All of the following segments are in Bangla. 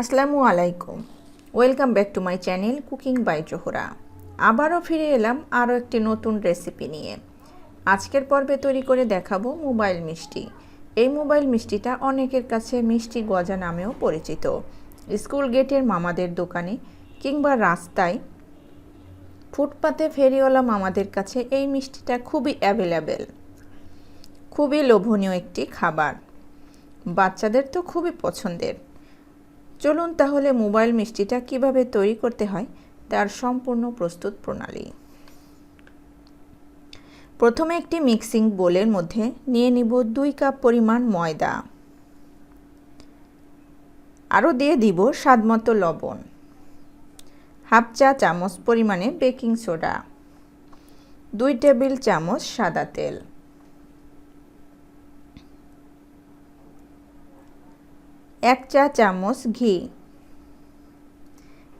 আসসালামু আলাইকুম। Welcome back to my channel cooking by Zohra আবারও ফিরে এলাম আরও একটি নতুন রেসিপি নিয়ে। আজকের পর্বে তৈরি করে দেখাবো মোবাইল মিষ্টি। এই মোবাইল মিষ্টিটা অনেকের কাছে মিষ্টি গজা নামেও পরিচিত। স্কুল গেটের মামাদের দোকানে কিংবা রাস্তায় ফুটপাতে ফেরিওয়ালা মামাদের কাছে এই মিষ্টিটা খুবই অ্যাভেলেবেল খুবই লোভনীয় একটি খাবার। বাচ্চাদের তো খুবই পছন্দের। চলুন তাহলে মোবাইল মিষ্টিটা কীভাবে তৈরি করতে হয়, তার সম্পূর্ণ প্রস্তুত প্রণালী। প্রথমে একটি মিক্সিং বোলের মধ্যে নিয়ে নিব দুই কাপ পরিমাণ ময়দা। আরও দিয়ে দিব স্বাদমতো লবণ। হাফ চা চামচ পরিমাণে বেকিং সোডা। দুই টেবিল চামচ সাদা তেল। এক চা চামচ ঘি।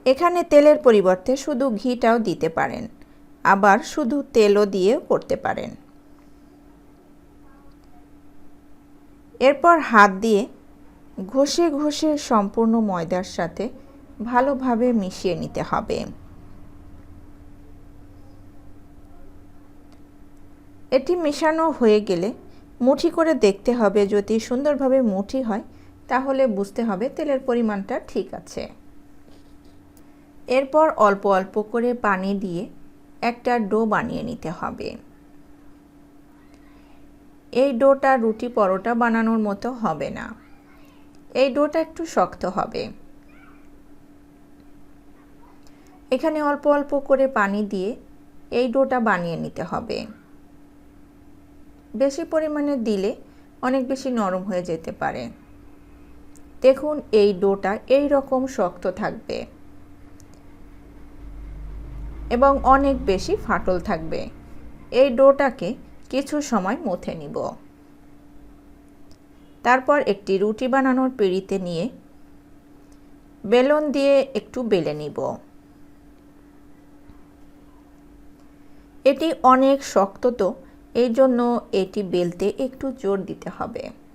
এখানে তেলের পরিবর্তে শুধু ঘিটাও দিতে পারেন। আবার শুধু তেলও দিয়েও করতে পারেন। এরপর হাত দিয়ে ঘষে ঘষে সম্পূর্ণ ময়দার সাথে ভালোভাবে মিশিয়ে নিতে হবে। এটি মেশানো হয়ে গেলে মুঠি করে দেখতে হবে যদি সুন্দরভাবে মুঠি হয় তাহলে বুঝতে হবে তেলের পরিমাণটা ঠিক আছে। এরপর অল্প অল্প করে পানি দিয়ে একটা ডো বানিয়ে নিতে হবে। এই ডোটা রুটি পরোটা বানানোর মতো হবে না। এই ডোটা একটু শক্ত হবে। এখানে অল্প অল্প করে পানি দিয়ে এই ডোটা বানিয়ে নিতে হবে। বেশি পরিমাণে দিলে অনেক বেশি নরম হয়ে যেতে পারে। দেখুন, এই ডোটা এই রকম শক্ত থাকবে। এবং অনেক বেশি ফাটল থাকবে। এই ডোটাকে কিছু সময় মথে নিব। তারপর একটি রুটি বানানোর পিঁড়িতে নিয়ে বেলন দিয়ে একটু বেলে নিব। এটি অনেক শক্ত তো এই জন্য এটি বেলতে একটু জোর দিতে হবে।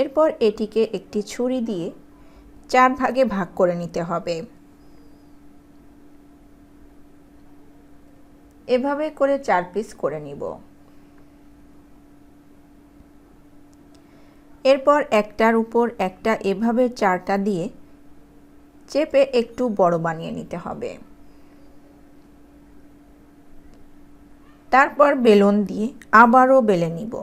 এরপর এটিকে একটি ছুরি দিয়ে চার ভাগে ভাগ করে নিতে হবে। এভাবে করে চার পিস করে নিব। এরপর একটার উপর একটা এভাবে চারটা দিয়ে চেপে একটু বড় বানিয়ে নিতে হবে। তারপর বেলুন দিয়ে আবারও বেলে নিব।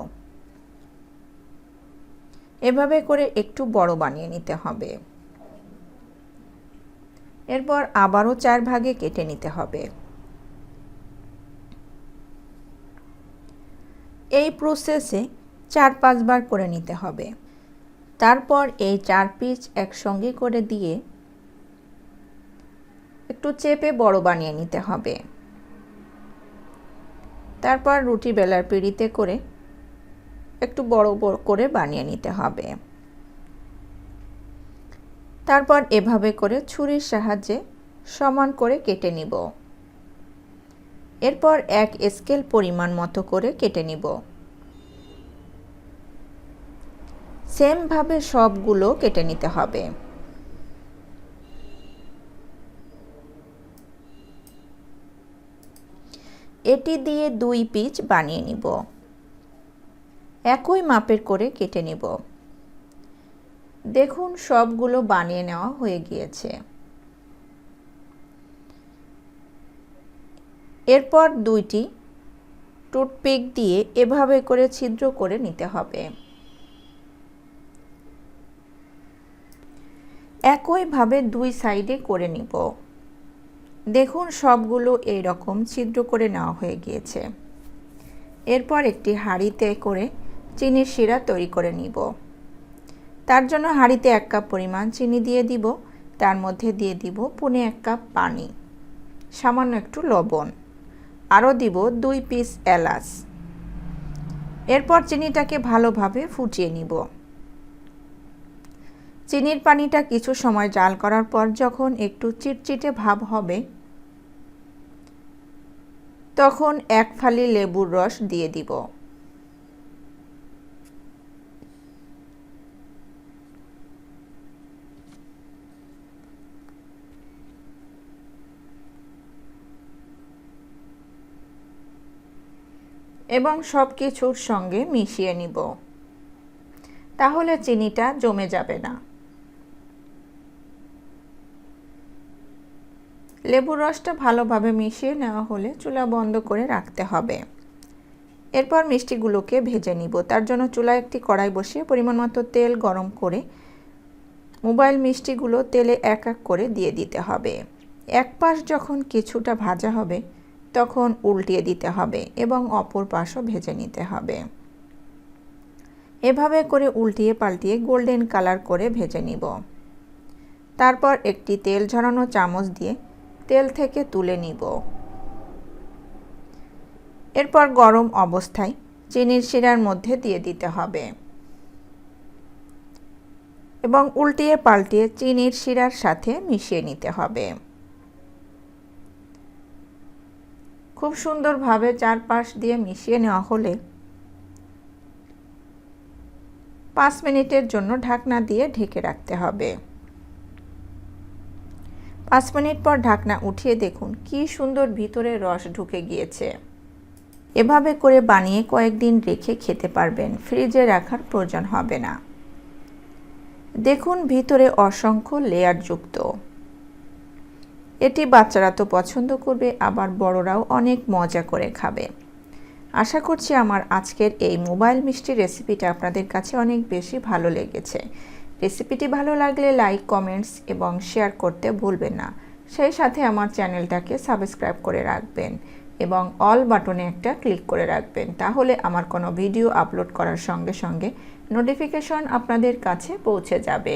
এভাবে করে একটু বড় বানিয়ে নিতে হবে। এরপর আবারও চার ভাগে কেটে নিতে হবে। এই প্রসেসে চার পাঁচবার করে নিতে হবে। তারপর এই চার পিস একসঙ্গে করে দিয়ে একটু চেপে বড় বানিয়ে নিতে হবে। তারপর রুটি বেলার পিঁড়িতে করে একটু বড় বড় করে বানিয়ে নিতে হবে। তারপর এভাবে করে ছুরির সাহায্যে সমান করে কেটে নিব। এরপর এক স্কেল পরিমাণ মতো করে কেটে নিব। সেমভাবে সবগুলো কেটে নিতে হবে। এটি দিয়ে দুই পিচ বানিয়ে নিব। একই মাপের করে কেটে নিব। দেখুন, সবগুলো বানিয়ে নেওয়া হয়ে গিয়েছে। এরপর দুইটি টুথপিক দিয়ে এভাবে করে ছিদ্র করে নিতে হবে। একইভাবে দুই সাইডে করে নিব। দেখুন, সবগুলো এই রকম ছিদ্র করে নেওয়া হয়ে গিয়েছে। এরপর একটি হাঁড়িতে করে চিনির শিরা তৈরি করে নিব। তার জন্য হাঁড়িতে এক কাপ পরিমাণ চিনি দিয়ে দিব। তার মধ্যে দিয়ে দিব পুনে এক কাপ পানি, সামান্য একটু লবণ। আরও দিব দুই পিস এলাচ। এরপর চিনিটাকে ভালোভাবে ফুটিয়ে নিব। চিনির পানিটা কিছু সময় জাল করার পর যখন একটু চিটচিটে ভাব হবে, তখন এক ফালি লেবুর রস দিয়ে দিব। এবং সব কিছুর সঙ্গে মিশিয়ে নিব। তাহলে চিনিটা জমে যাবে না। লেবুর রসটা ভালোভাবে মিশিয়ে নেওয়া হলে চুলা বন্ধ করে রাখতে হবে। এরপর মিষ্টিগুলোকে ভেজে নিব। তার জন্য চুলায় একটি কড়াই বসিয়ে পরিমাণ মতো তেল গরম করে মোবাইল মিষ্টিগুলো তেলে এক এক করে দিয়ে দিতে হবে। এক পাশ যখন কিছুটা ভাজা হবে তখন উল্টিয়ে দিতে হবে এবং অপর পাশও ভেজে নিতে হবে। এভাবে করে উল্টিয়ে পাল্টিয়ে গোল্ডেন কালার করে ভেজে নিব। তারপর একটি তেল ঝরানো চামচ দিয়ে তেল থেকে তুলে নিব। এরপর গরম অবস্থায় চিনির শিরার মধ্যে দিয়ে দিতে হবে। এবং উল্টিয়ে পাল্টিয়ে চিনির শিরার সাথে মিশিয়ে নিতে হবে। খুব সুন্দরভাবে চারপাশ দিয়ে মিশিয়ে নেওয়া হলে পাঁচ মিনিটের জন্য ঢাকনা দিয়ে ঢেকে রাখতে হবে। পাঁচ মিনিট পর ঢাকনা উঠিয়ে দেখুন কি সুন্দর ভিতরে রস ঢুকে গিয়েছে। এভাবে করে বানিয়ে কয়েকদিন রেখে খেতে পারবেন, ফ্রিজে রাখার প্রয়োজন হবে না। দেখুন ভিতরে অসংখ্য লেয়ার যুক্ত। এটি বাচ্চারা তো পছন্দ করবে, আবার বড়রাও অনেক মজা করে খাবে। আশা করছি আমার আজকের এই মোবাইল মিষ্টি রেসিপিটা আপনাদের কাছে অনেক বেশি ভালো লেগেছে। রেসিপিটি ভালো লাগলে লাইক, কমেন্টস এবং শেয়ার করতে ভুলবেন না। সেই সাথে আমার চ্যানেলটাকে সাবস্ক্রাইব করে রাখবেন এবং অল বাটনে একটা ক্লিক করে রাখবেন, তাহলে আমার কোনো ভিডিও আপলোড করার সঙ্গে সঙ্গে নোটিফিকেশন আপনাদের কাছে পৌঁছে যাবে।